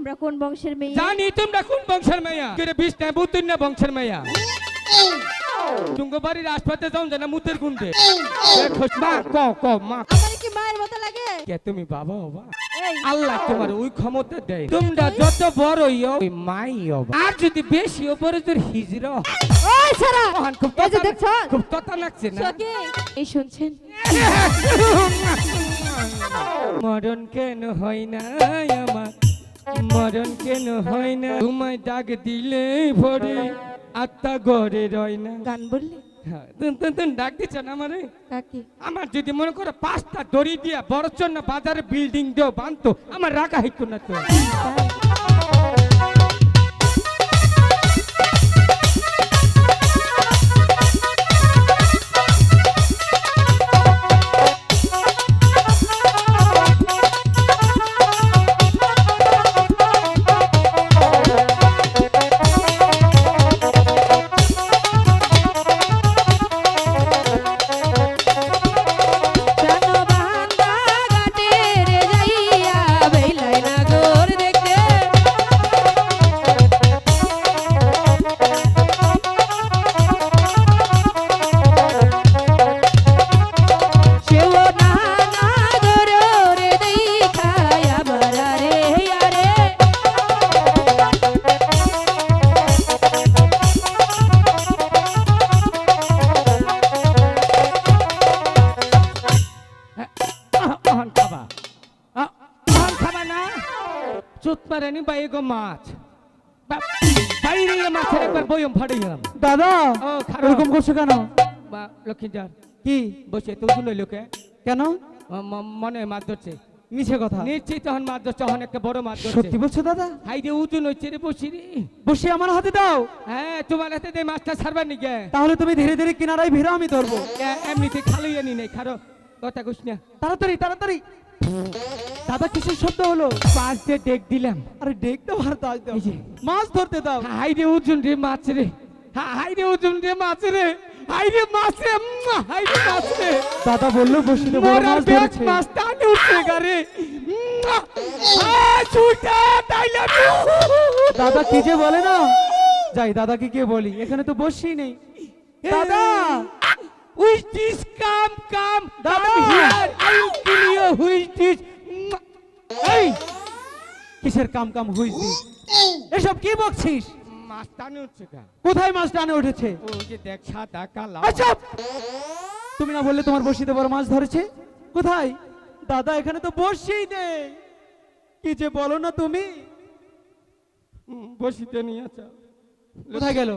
আমরা কোন বংশের মেয়ে? জানি তোমরা কোন বংশের মেয়া? কেরে বিষ নাই বুতুন না বংশের মেয়া। তুঙ্গ বাড়ির আশপাশে যাও জানা মুতের গুন্ডে দেখো মা ক ক মা। আমার কি মায়ের মতো লাগে? কে তুমি বাবা হবা আল্লাহ তোমার ওই ক্ষমতা দেয়। তোমরা যত বড় হইও ওই মাই হবা আর যদি বেশি ওপরে তোর হিজর ওই সারা মহান খুব এই যে কথা- দেখছ? খুব কথা লাগছে না? এই শুনছেন? মরণ কেন হয় না আমার? মরণ কেন হয় না? তোমায় ডাক দিলে ভরে আত্মা ঘরে রয় না। গান বললি? হ্যাঁ, ডাক দিচ্ছ না আমারে আমার যদি মনে করো পাঁচটা দড়ি দিয়া বড় বাজারে বিল্ডিং দেও বানতো আমার রাখা হইতো না তো। বাই গো মাছ বা- বাইরে মাছের একবার বইম ফাড়িলাম দাদা। এরকম করছ কেন বা লক্ষ্মীজার কি বসে তো শুনে লোকে কেন মনে মাছ ধরছে মিছে কথা নিশ্চিত তখন মাছ ধরছে তখন একটা বড় মাছ ধরছে সত্যি বলছো দাদা হাই রে উজুন হচ্ছে রে বসি রে বসে আমার হাতে দাও হ্যাঁ তোমার হাতে দে মাছটা ছাড়বার নিকে তাহলে তুমি ধীরে ধীরে কিনারায় ভিড়ো আমি ধরবো এমনিতে খালি আনি নাই খারো কথা কইস না তাড়াতাড়ি তাড়াতাড়ি দাদা কিসের শব্দ হলো? পাঁচ দিয়ে ডেক দিলাম। আরে ডেক দাও আর দাও দাও। মাছ ধরতে দাও। হাই রে উজুন রে মাছ রে। হাই রে উজুন রে মাছ রে। হাই রে মাছ রে হাই রে মাছ রে। দাদা বলল বসিতে বড় মাছ ধরেছে। মাছ টানে উঠছে গারে ছুটা তাইলা দাদা কি যে বলে না? যাই দাদাকে কে বলি। এখানে তো বসি নেই। দাদা! Which this কাম কাম দাদা। I will kill you which this এই! কিসের কাম কাম এসব কি বকছিস? মাছ টানে উঠছে কোথায় মাছ টানে উঠেছে? ও যে দেখ সাদা কালা। আচ্ছা তুমি না বললে তোমার বসিতে বড় মাছ ধরেছে? কোথায়? দাদা এখানে তো বসেই নেই। কি যে বলো না তুমি? বসিতে নিয়ে কোথায় গেল?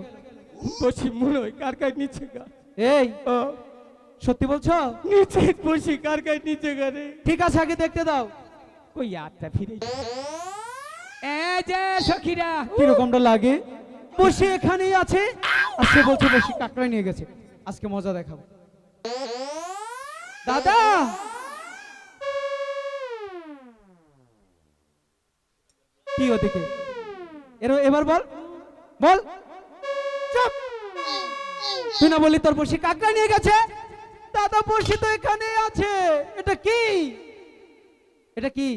বসি মনে হয় কার কার নিচে গা। এই! সত্যি বলছো? নিচে বসি কার কার নিচে গারে ঠিক আছে আগে দেখতে দাও। ওই আটটা ফিরে সখীরা। কিরকমটা লাগে? বসে এখানেই আছে? আর সে বলছে, বসে কাকড়াই নিয়ে গেছে। আজকে মজা দেখাবো। দাদা! কি ওদিকে? এর, এবার বল। বল। চুপ। তুই না বললি তোর বসে কাকড়া নিয়ে গেছে? দাদা বসে তো এখানে আছে। এটা কি? এটা কি?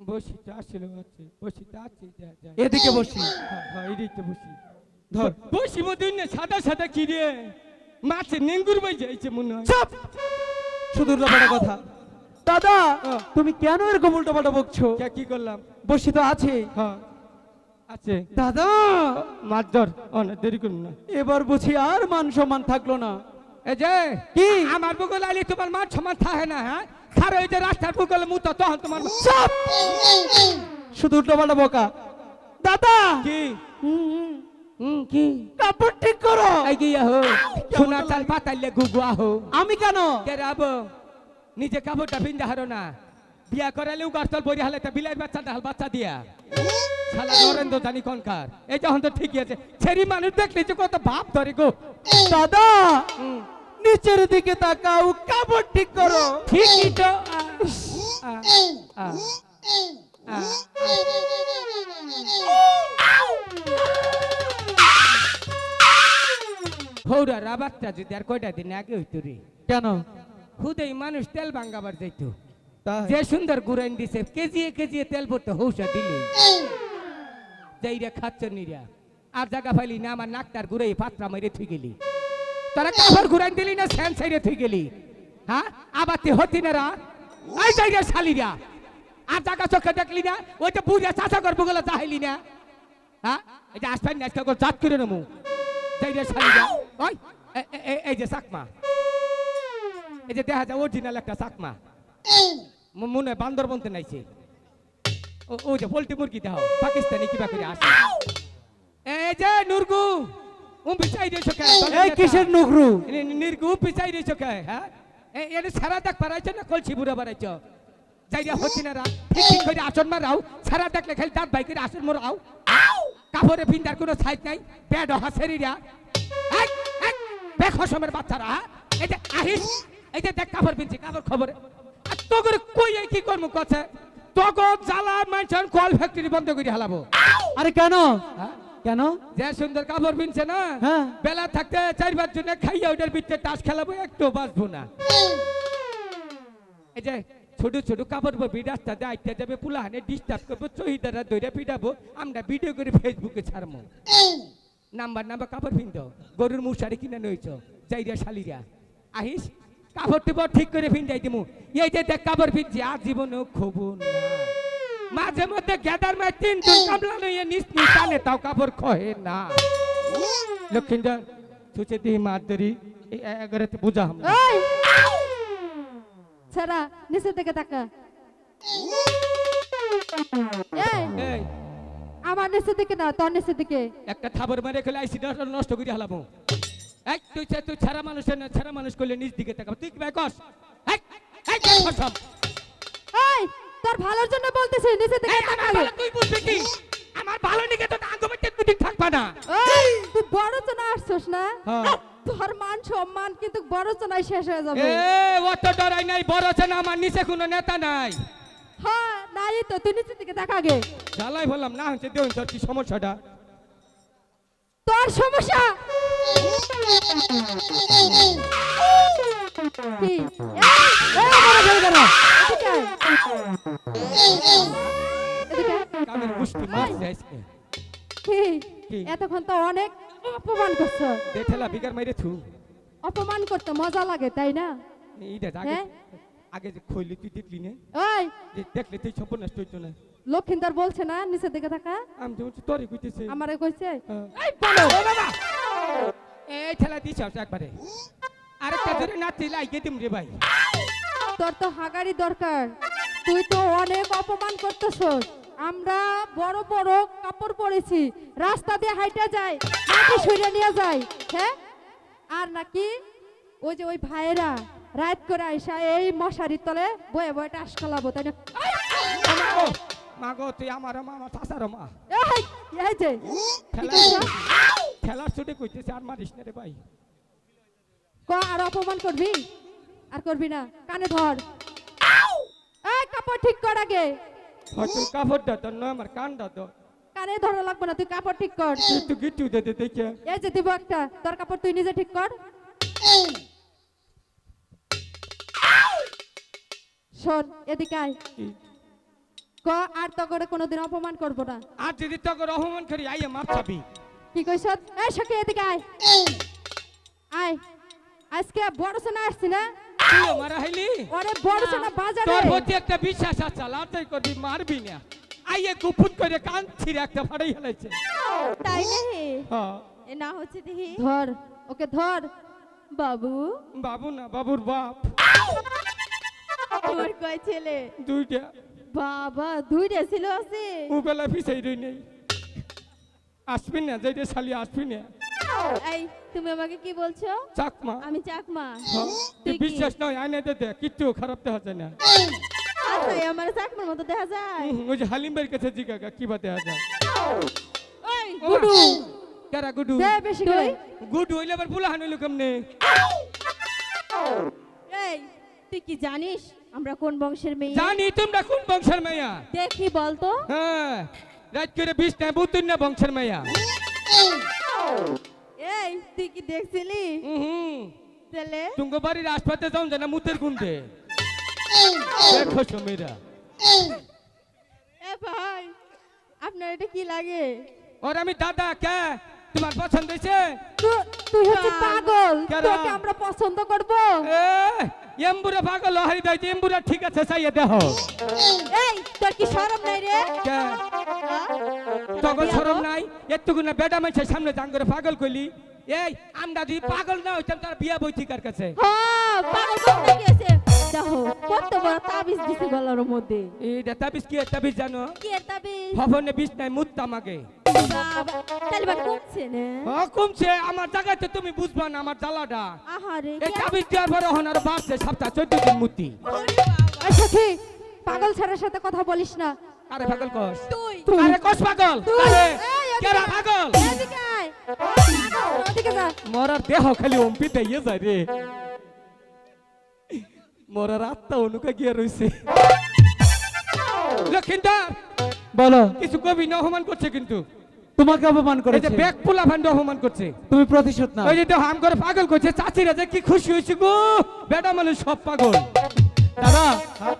বসিতে আসলে আছে বসিতে আছে এদিকে বসি। হ্যাঁ, হ্যাঁ, এদিকে বসি। ধর। বসি মধ্যে না সাদা সাদা কি রে মাছের নেঙ্গুর বাই যাইছে মনে হয়। চুপ! শুধু উল্টাপাল্টা কথা। দাদা হ্যাঁ। তুমি কেন এরকম উল্টাপাল্টা বকছো? কে কি করলাম? বসি তো আছে। হ্যাঁ আছে। দাদা! মাছ ধর। ও না দেরি করুন না। এবার বুঝি আর মান সম্মান থাকল না। এই যে কি? আমার বুকল আলি তোমার মাছ সমান থাকে না হ্যাঁ? খার ওই যে রাস্তার বুকল মুত তখন তোমার চুপ! শুধু উল্টাপাল্টা বকা। দাদা! কি? হুম, হুম। হুম কি? কাপড় ঠিক করো। এই গিয়া হো সোনা চাল পাতাইলে গুগুয়া হো আমি কেন? কে রাব নিজে কাপড়টা পিন্দা হারো না। বিয়া করালে উগারতল বইরে হালে তা বিলাই বাচ্চা ডাল বাচ্চা দিয়া। শালা নরেন্দ্র জানি কনকার এই যখন তো ঠিকই আছে। ছেড়ি মানুষ দেখলে যে কত ভাব ধরে গো। দাদা! নিচের দিকে তাকাও কাপড় ঠিক করো। ঠিকই তো? হৌরা রাবারটা যদি আর কয়টা দিন আগে হইতো রে? কেন? খুদেই মানুষ তেল ভাঙ্গাবার যাইতো। যে সুন্দর গুড়াইন দিছে কেজিয়ে কেজিয়ে তেল ভরতে হৌসা দিলি। যাইরা খাচ্ছ নিরা আর জায়গা পাইলি না আমার নাকটার ঘুরাই পাত্রা মেরে থুই গেলি। তোরা কাপড় ঘুরাইন দিলি না, স্যান সাইডে থুই গেলি। হ্যাঁ? আবার তুই হতি না রা? এই যাইরা শালিরা আর জায়গা চোখে দেখলি না? ওই যে বুঝে চাষা করবগুলো চাইলি না? হ্যাঁ? এই যে আসবেন না আজকে জাত করে নেব যাইরা শালিরা ওই এই যে চাকমা। এই যে দেখা যায় অরিজিনাল একটা চাকমা। মনে হয় বান্দরবন নাইছে। ও- যে পোল্ট্রি মুরগি দাও পাকিস্তানি কিবা করে আসে। এই যে নুরগু! উম বিচাই দিয়েছ কে? এই কিসের নুকরু নির্গু বিচাই দিয়েছ কে হ্যাঁ? এনে সারা দেখ পারাইছো না কলছি বুড়া বাড়াইছো যাইরা হচ্ছি না রা। ঠিক ঠিক করে আসন মারাও সারা দেখলে খালি দাঁত ভাই করে আসন মোরাও কাপড়ে পিন্দার কোনো সাইজ নাই। পেট হাসেরিরা দেখো সময়ের বাচ্চারা হ্যাঁ? এই যে আহিস এই যে দেখ কাপড় পিনছি কাপড় খবরে। আর তো করে কই এই কি করব কথা তোকে জ্বালা মানছেন কল ফ্যাক্টরি বন্ধ করে হালাবো। আরে কেন? হ্যাঁ? কেন? যে সুন্দর কাপড় পিনছে না হ্যাঁ। বেলা থাকতে চার পাঁচ জনে খাইয়া ওটার ভিতরে তাস খেলাবো একটু বাঁচবো না। এই যে ছোট ছোট কাপড় পরবি রাস্তা দিয়ে আইতে যাবে পুলাহানে ডিস্টার্ব করব চহিদারা ধরে পিটাবো আমরা ভিডিও করে ফেসবুকে ছাড়বো নাম্বার নাম্বার কাপড় পিনত গরুর মুশারি কিনে নইছ যাইরা শালিরা। আহিস কাপড় টিপড় ঠিক করে পিন্দাই দিমু এই যে দেখ কাপড় পিনছি আর জীবনেও খবু না মাঝে মধ্যে গ্যাদার মায় তিন দিন কামলা লইয়ে নিস নিস তাও কাপড় খহে না লক্ষিন্দর তুচে দিহি মার দরি এই এগারেতে বুঝা হাম ছাড়া নিচের দিকে তাকা এই এই আমার নিচের দিকে না তোর নিচের দিকে একটা থাবর মারে খেলে আইসি নষ্ট করে হালাবো এই তুই তুই ছাড়া মানুষের না ছাড়া মানুষ করলে নিজ দিকে তাকাবো তুই কি ভাই কস দেখ ফসম। এই তোর ভালোর জন্য বলতেছি আমার তাকাবে ভালো তুই বুঝবি কি? আমার ভালো নিকে তো আঙ্গমের কুটি থাকবা না। এই তুই বড় চনা আসছস না? হ্যাঁ। তোর মান সম্মান কিন্তু বড় চনায় শেষ হয়ে যাবে। এ অত ডরাই নাই বড় আছে না আমার নিচে কোনো নেতা নাই। হ্যাঁ নাই তো তুই নিচের দিকে তাকাগে জ্বালাই বললাম না হচ্ছে দেউন তোর কি সমস্যাটা? তোর সমস্যা? এতক্ষণ তো অনেক অপমান করছ। দেঠেলা বিগার মাইরে থু। অপমান করতে মজা লাগে তাই না? এইটা আগে হ্যাঁ? আগে যে খইলি তুই দেখলি না। ওই! দেখলে তুই সর্বনাশ হইতো না। লক্ষিন্দর বলছে না নিচের দিকে থাকা। আমি তো বলছি তোরে কইতেছে। আমারে কইছে? হ্যাঁ। এই বলো! ও বাবা! এই ঠেলা দিছ একবারে। আরেকটা ধরে নাচতে লাগিয়ে দিম রে ভাই? তোর তো হাগারি দরকার। তুই তো অনেক অপমান করতেছস। আমরা বড় বড় কাপড় পরেছি। রাস্তা দিয়ে হাইটা যায় নাকি সইরা নিয়ে যায় হ্যাঁ? আর নাকি ওই যে ওই ভাইয়েরা রাত করে আইসা এই মশারির তলে বয়ে বয়ে টাস খালাবো তাই না? ও মা গো, তুই আমার মা আমার চাচার মা। এই, যে। খেলা খেলার ছুটে কইতেছে আর মারিস না রে ভাই। ক আর অপমান করবি? আর করবি না। কানে ধর। এই কাপড় ঠিক কর আগে। হয়তো কাপড়টা তো নয় আমার কানটা তো কানে ধরা লাগবে না তুই কাপড় ঠিক কর। তুই তো গিট্টু দে দে দেখে। এই যে দিব একটা তোর কাপড় তুই নিজে ঠিক কর। শোন এদিকে আয়। কি? ক আর তো করে কোনোদিন অপমান করব না। আর যদি তোকে অপমান করি আইয়ে মাপ চাবি কি কইছ এই সখী এদিকে আয়। আজকে বড় সোনা আসছি না? তুই আমার হাইলি? ওরে বড় সোনা বাজারে। তোর প্রতি একটা বিশ্বাস আছে লাটাই করবি মারবি না। আইয়ে গুপুত করে কান ছিঁড়ে একটা ফাড়াই হেলাইছে। তাই নাহি হ্যাঁ এ না হচ্ছে দেখি। ধর ওকে ধর। বাবু। বাবু না বাবুর বাপ। তোমার কয় ছেলে? দুইটা। বাবা দুইটা ছিল আছে? ও বেলা পিছাই রই নেই আসবি না যাইতে শালি আসবি না। এই তুমি আমাকে কি বলছো? চাকমা। আমি চাকমা। হ্যাঁ, তুই বিশ্বাস নয় আইনে দে দে কিচ্ছু খারাপ দেখা যায় না। আচ্ছা আমার চাকমার মতো দেখা যায়? ওই যে হালিম ভাইয়ের কাছে জিজ্ঞাসা কি বা দেখা যায়? ওই গুডু। কারা গুডু? দে বেশি করে। গুডু হইলে আবার হানিল কেমনে? এই তুই কি জানিস আমরা কোন বংশের মেয়ে? জানি তোমরা কোন বংশের মাইয়া দেখি বলতো। হ্যাঁ রাত করে বিষ নাই বুতুন না বংশের মাইয়া এই তুই কি দেখছিলি? হুম তাহলে? তুঙ্গ বাড়ির আশপাশে যাও জানা মুতের গুনতে দেখো সমীরা। এ ভাই আপনার এটা কি লাগে? ওর আমি দাদা কে? তোমার পছন্দ হয়েছে? তুই হচ্ছে পাগল? তোকে আমরা পছন্দ করব। এম্বুরা পাগল হারি দাইছে এম্বুরা ঠিক আছে চাইয়ে দেহ। এই তোর কি শরম নাই রে? কে? তখন সরম নাই? এতগুনা বেটা মাইছে সামনে করে পাগল কইলি? এই আমরা যদি পাগল না হইতাম তার বিয়া বই ঠিকার কাছে। হ্যাঁ পাগল বলতে কি আছে দেখো কত বড় তাবিজ দিছে গলার মধ্যে। এই তাবিজ কি তাবিজ জানো? কি তাবিজ? ভবনে বিষ নাই মুত্তাম আগে। বাবা, তাহলে বাট কমছে না? ও কমছে আমার জায়গাতে তুমি বুঝবা না আমার জ্বালাটা। আহারে এই কি- দেওয়ার পরে হন আর বাড়ছে সপ্তাহ চোদ্দ দিন মুতি ওরে বাবা। পাগল ছেলের সাথে কথা বলিস না। আরে পাগল কস। তুই। তুই। আরে কস পাগল। আরে কেরা পাগল? এদিকে আয়। পাগল, যা। মরার দেহ খালি অম্পিতে ইয়ে যায় রে। মরার আত্মা অনুকা গিয়ে রইছে। লক্ষিন্দর বলো। কিছু কবি না অপমান করছে কিন্তু। তোমাকে অপমান এই যে করেছে। ব্যাগ পোলা ভান্ড অপমান করছে। তুমি প্রতিশোধ নাও। ওই যে হাম করে পাগল করছে চাচিরা যে কি খুশি হয়েছে গো। বেটা মানুষ সব পাগল। দাদা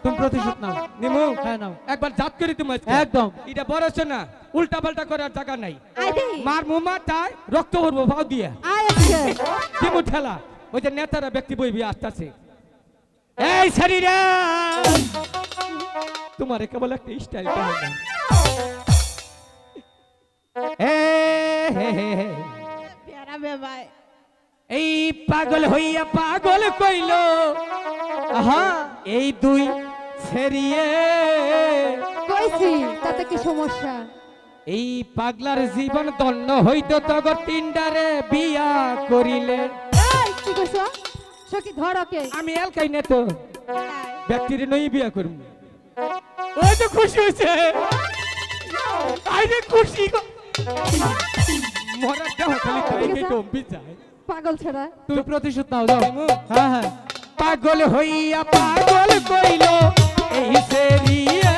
তুমি প্রতিশোধ নাও। নিমু হ্যাঁ নাও। একবার জাত করে তুমি একদম। এটা বড় হচ্ছে না উল্টা পাল্টা করার জায়গা নাই। মার মুমা তাই রক্ত ভরবো ভাও দিয়ে। দিমু ঠেলা ওই যে নেতারা ব্যক্তি বইবি আসতেছে। এই শরীরে তোমার কেবল একটা স্টাইল প্যারা বে ভাই এই পাগল হইয়া পাগল কইল আহা এই দুই ছেড়িয়ে কইছি তাতে কি সমস্যা? এই পাগলার জীবন দন্য হইতো তগর তিনডারে বিয়া করিলে কি কইছ? সখী ধর ওকে আমি এলকাই নে তো। ব্যক্তির নই বিয়া করব ওই তো খুশি হয়েছে আইরে খুশি গো। দেহ খালি যায় পাগল ছেড়া। তুই প্রতিশোধ নাও যাও। হ্যাঁ হ্যাঁ। পাগল হইয়া পাগল কইল এই সেরিয়ে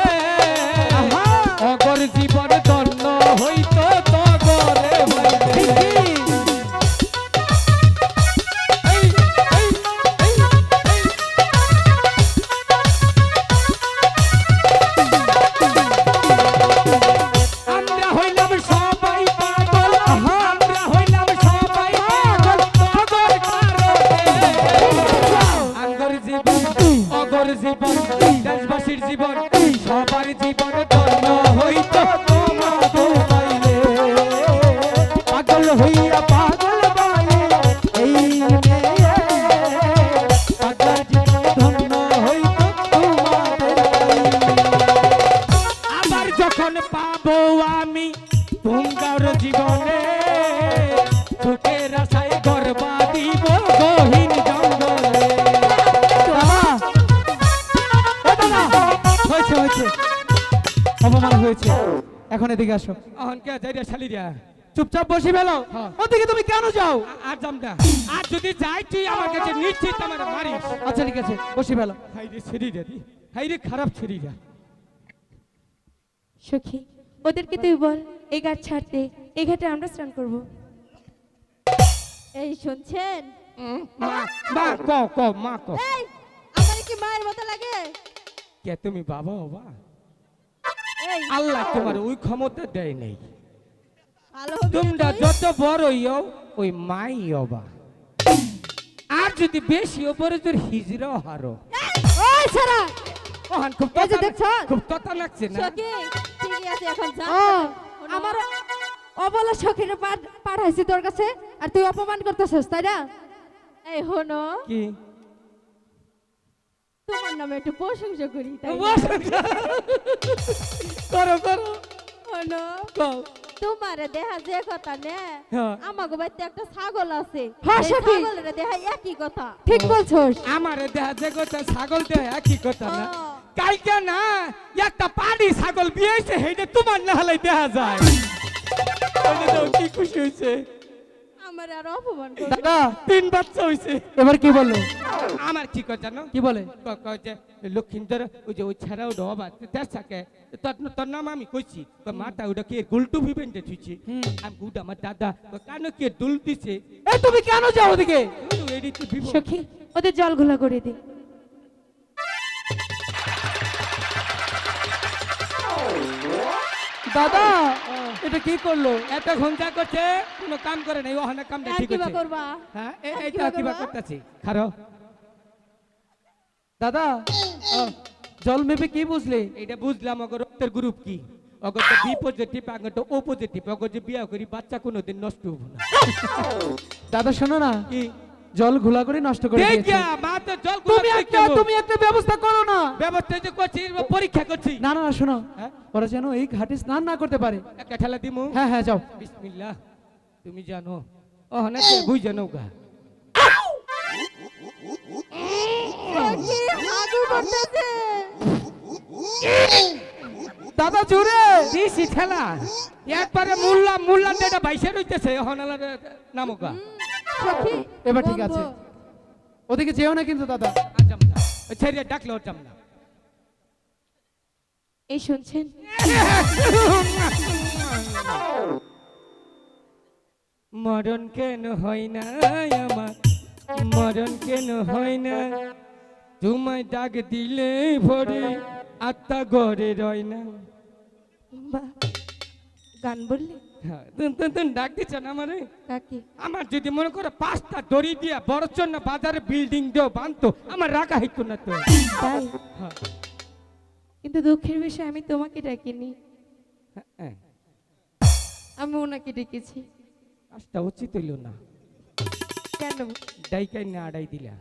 পাবো আমি তুঙ্গার জীবনে। সুখের আশায় গর্বা দিব গহীন জঙ্গলে। হয়েছে হয়েছে। অপমান হয়েছে। এখন এদিকে আসো। অহন কে যাই রে শালি রে চুপচাপ বসে ফেলো। হ্যাঁ। ওদিকে তুমি কেন যাও? আর যাম না। আর যদি যাই তুই আমার কাছে নিশ্চিত আমার মারিস। আচ্ছা ঠিক আছে। বসে ফেলো। হাই রে ছেড়ি রে। হাই রে খারাপ ছেড়ি রে সখী ওদেরকে তুই বল এই ঘাট ছাড়তে এই ঘাটে আমরা স্নান করব। এই শুনছেন? মা ক ক মা ক এই আমার কি মায়ের মতো লাগে? কে তুমি বাবা বাবা এই। আল্লাহ তোমার ওই ক্ষমতা দেয় নাই। তোমরা যত বড় হইও ওই মাই হবা আর যদি বেশি ওপরে তোর হিজড়াও হারো। ছেড়া ওহান খুব এই যে ততা- খুব ততা লাগছে না। সখী ঠিকই আছে এখন যা। আমার অবলা সখীরে পাঠাইছি তোর কাছে আর তুই অপমান করতেছিস তাই না? এই হনো কি? তোমার নামে একটু প্রশংসা করি তাই করো করো। হনো কও। তোমারে দেখা যে কথা নে হ্যাঁ। আমাকে বাড়িতে একটা ছাগল আছে। হ্যাঁ। ছাগলের দেখা একই কথা। ঠিক বলছস। আমার দেহা যে কথা ছাগল দেহা কি কথা না। ও। কালকে না একটা পাড়ি ছাগল বিয়েছে হেইটা তোমার না হলে দেখা যায়। কি খুশি হয়েছে। আমার আর অপমান দাদা তিন বাচ্চা হয়েছে। এবার কি আমার কি জানো? কি বলে? যে লক্ষিন্দর ওই যে ওই ছাড়াও ডবা তার নাম আমি কইছি ওটা কে গুলটু ভিবেন্টে থুইছি হুম। আমি গুড আমার দাদা কানো কে দুল দিছে? এই তুমি কেন যাও ওদিকে? এদিকে বিপদ সখী ওদের জল ঘোলা করে দে। দাদা এটা কি করল? এতক্ষণ যা করছে কোনো কাম করে নাই ওখানে কামটা আর ঠিক করবা? হ্যাঁ এইটা কিবা করতেছি খারো। দাদা জল মেপে কি বুঝলি? এটা বুঝলাম অগর রক্তের গ্রুপ কি? অগর তো বি পজিটিভ আগর তো ও পজিটিভ অগর যে বিয়া করি বাচ্চা কোনোদিন নষ্ট হব না। দাদা শোনো না কি? জল ঘোলা করে নষ্ট করে দিয়েছে। দেখিয়া মা তো জল তুমি একটা তুমি একটা ব্যবস্থা করো না। ব্যবস্থা যে করছি পরীক্ষা করছি। না না শোনো। হ্যাঁ? ওরা যেন এই ঘাটে স্নান না করতে পারে। একটা ঠেলা দিমু? হ্যাঁ হ্যাঁ যাও। বিসমিল্লাহ তুমি জানো ও না বুঝ জানো গা দাদা জোরে। দিছি ঠেলা। একবারে মুল্লা মুল্লা এটা বাইসে রইতেছে হনালার নামো গা সখী এবার ঠিক আছে। ওদিকে যেও না কিন্তু দাদা। ছেড়ে ডাকলে ওর না এই শুনছেন? মরণ কেন হয় না আমার? মরণ কেন হয় না? তোমায় ডাক দিলে ভরে আত্মা ঘরে রয় না। গান বললি? ডাক দিচ্ছ আমারে? আমার যদি মনে করো পাঁচটা দড়ি দিয়া বড় বাজারে বিল্ডিং দিও বানতো আমার রাখা হইতো না তো। হ্যাঁ, কিন্তু দুঃখের বিষয় আমি তোমাকে ডাকিনি। হ্যাঁ, আমি ওনাকে ডেকেছি। কাজটা উচিত হইল না। কেন? ডাইকাই না আড়াই দিলা।